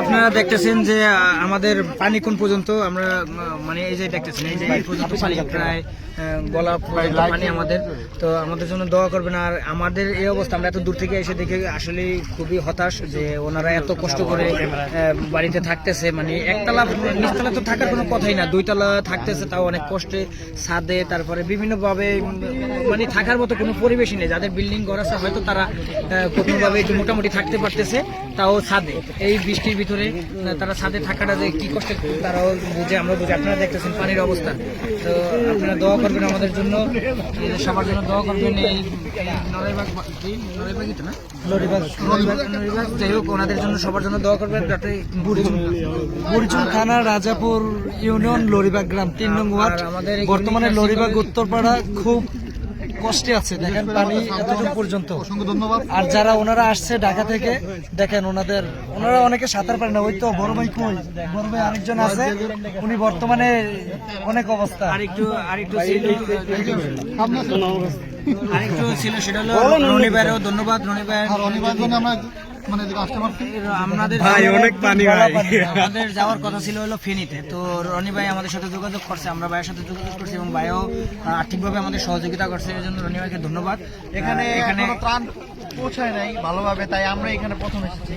আপনারা দেখতেছেন যে আমাদের পানি কোন পর্যন্ত? আমরা মানে এই যে দেখতেছেন, এই যে পর্যন্ত পানি প্রায় গলা পানি আমাদের। তো আমাদের জন্য দোয়া করবেন। আর আমাদের এই অবস্থা, আমরা এত দূর থেকে এসে দেখে আসলে খুবই হতাশ যে ওনারা এত কষ্ট করে বাড়িতে থাকতেছে। মানে একতলা, নিচতলা তো থাকার কোনো কথাই না। দুইতলা থাকতেছে, তাও অনেক কষ্টে, ছাদে, তারপরে বিভিন্নভাবে মানে থাকার মতো কোনো পরিবেশই নেই। যাদের বিল্ডিং ঘর আছে, হয়তো তারা কোনোভাবে মোটামুটি থাকতে পারতেছে, তাও ছাদে। এই বৃষ্টির ভিতরে তারা ছাদে থাকাটা যে কি কষ্ট তারাও বুঝে আমরা বুঝে। আপনারা দেখতেছেন পানির অবস্থা। তো আপনারা দোয়া করবেন আমাদের জন্য সবার জন্য দোয়া করবেন এই তো না? যাই হোক ওনাদের জন্য সবার জন্য দোয়া করবেন যাতে বুড়িচুন থানা রাজাপুর ইউনিয়ন লরিবাগ গ্রাম তিন নং ওয়ার্ড। আমাদের বর্তমানে লরিবাগ উত্তরপাড়া খুব কষ্টে আছে দেখেন পানি এতটুকু পর্যন্ত। অসংখ্য ধন্যবাদ। আর যারা ওনারা আসছে ঢাকা থেকে দেখেন ওনাদের ওনারা অনেকে সাঁতার পারে না ওই তো বড় ভাই কই? বড় ভাই আরেকজন আছে উনি বর্তমানে অনেক অবস্থা। আরেকটু আরেকটু ছিল আরেকটু ছিল সেটা হলো রনি ভাইয়েরও ধন্যবাদ রনি ভাই। আর অনিবার্য জন্য আমরা মানে আসতে পারছি? আমাদের ভাই, অনেক পানি ভাই। আমাদের যাওয়ার কথা ছিল হলো ফেনীতে। তো রনি ভাই আমাদের সাথে যোগাযোগ করছে আমরা ভাইয়ের সাথে যোগাযোগ করছি এবং ভাইও আর্থিকভাবে আমাদের সহযোগিতা করছে এই জন্য রনি ভাইকে ধন্যবাদ। এখানে এখানে এখনও ত্রাণ পৌঁছায় নাই ভালোভাবে তাই আমরা এখানে প্রথম এসেছি।